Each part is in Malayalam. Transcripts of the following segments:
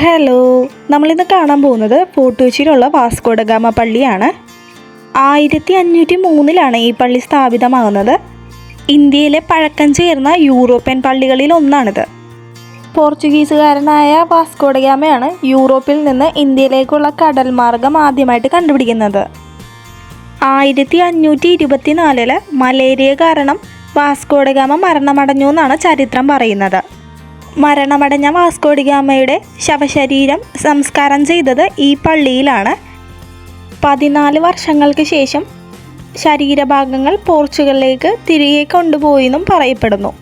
ഹലോ നമ്മളിന്ന് കാണാൻ പോകുന്നത് ഫോർട്ടുച്ചിയിലുള്ള വാസ്കോഡഗാമ പള്ളിയാണ് ആയിരത്തി അഞ്ഞൂറ്റി മൂന്നിലാണ് ഈ പള്ളി സ്ഥാപിതമാകുന്നത്. ഇന്ത്യയിലെ പഴക്കം ചേർന്ന യൂറോപ്യൻ പള്ളികളിൽ ഒന്നാണിത്. പോർച്ചുഗീസുകാരനായ വാസ്കോഡഗാമയാണ് യൂറോപ്പിൽ നിന്ന് ഇന്ത്യയിലേക്കുള്ള കടൽ മാർഗം ആദ്യമായിട്ട് കണ്ടുപിടിക്കുന്നത്. ആയിരത്തി അഞ്ഞൂറ്റി ഇരുപത്തിനാലിൽ മലേറിയ കാരണം വാസ്കോഡഗാമ മരണമടഞ്ഞു എന്നാണ് ചരിത്രം പറയുന്നത്. മരണമടഞ്ഞ വാസ്കോഡിഗാമയുടെ ശവശരീരം സംസ്കാരം ചെയ്തത് ഈ പള്ളിയിലാണ്. പതിനാല് വർഷങ്ങൾക്ക് ശേഷം ശരീരഭാഗങ്ങൾ പോർച്ചുഗലിലേക്ക് തിരികെ കൊണ്ടുപോയെന്നും പറയപ്പെടുന്നു.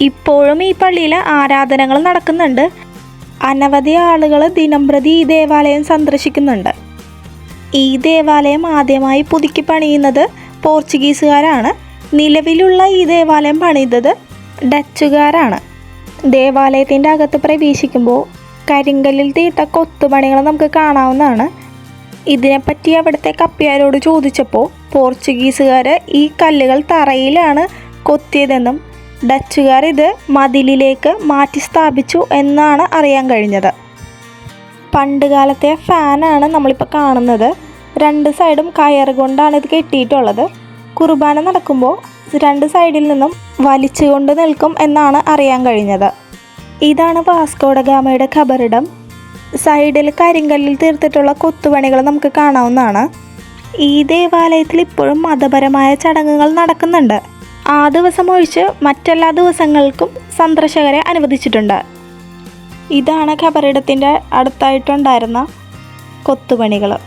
ഇപ്പോഴും ഈ പള്ളിയിൽ ആരാധനകൾ നടക്കുന്നുണ്ട്. അനവധി ആളുകൾ ദിനംപ്രതി ഈ ദേവാലയം സന്ദർശിക്കുന്നുണ്ട്. ഈ ദേവാലയം ആദ്യമായി പുതുക്കി പണിയുന്നത് പോർച്ചുഗീസുകാരാണ്. നിലവിലുള്ള ഈ ദേവാലയം പണിതത് ഡച്ചുകാരാണ്. ദേവാലയത്തിന്റെ അകത്ത് പ്രവേശിക്കുമ്പോൾ കരിങ്കല്ലിൽ തീട്ട കൊത്തുപണികൾ നമുക്ക് കാണാവുന്നതാണ്. ഇതിനെപ്പറ്റി അവിടുത്തെ കപ്പിയാരോട് ചോദിച്ചപ്പോൾ പോർച്ചുഗീസുകാർ ഈ കല്ലുകൾ തറയിലാണ് കൊത്തിയതെന്നും ഡച്ചുകാർ ഇത് മതിലിലേക്ക് മാറ്റി സ്ഥാപിച്ചു എന്നാണ് അറിയാൻ കഴിഞ്ഞത്. പണ്ട് കാലത്തെ ഫാനാണ് നമ്മളിപ്പോൾ കാണുന്നത്. രണ്ട് സൈഡും കയർ കൊണ്ടാണ് ഇത് കെട്ടിയിട്ടുള്ളത്. കുർബാന നടക്കുമ്പോൾ രണ്ട് സൈഡിൽ നിന്നും വലിച്ചുകൊണ്ട് നിൽക്കും എന്നാണ് അറിയാൻ കഴിഞ്ഞത്. ഇതാണ് വാസ്കോഡഗാമയുടെ ഖബറിടം. സൈഡിൽ കരിങ്കല്ലിൽ തീർത്തിട്ടുള്ള കൊത്തുപണികൾ നമുക്ക് കാണാവുന്നതാണ്. ഈ ദേവാലയത്തിൽ ഇപ്പോഴും മതപരമായ ചടങ്ങുകൾ നടക്കുന്നുണ്ട്. ആ ദിവസം ഒഴിച്ച് മറ്റെല്ലാ ദിവസങ്ങൾക്കും സന്ദർശകരെ അനുവദിച്ചിട്ടുണ്ട്. ഇതാണ് ഖബറിടത്തിന്റെ അടുത്തായിട്ടുണ്ടായിരുന്ന കൊത്തുപണികൾ.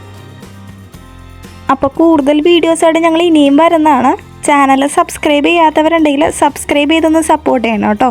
അപ്പോൾ കൂടുതൽ വീഡിയോസായിട്ട് ഞങ്ങൾ ഇനിയും വരുന്നതാണ്. ചാനൽ സബ്സ്ക്രൈബ് ചെയ്യാത്തവരുണ്ടെങ്കിൽ സബ്സ്ക്രൈബ് ചെയ്തൊന്ന് സപ്പോർട്ട് ചെയ്യണം കേട്ടോ.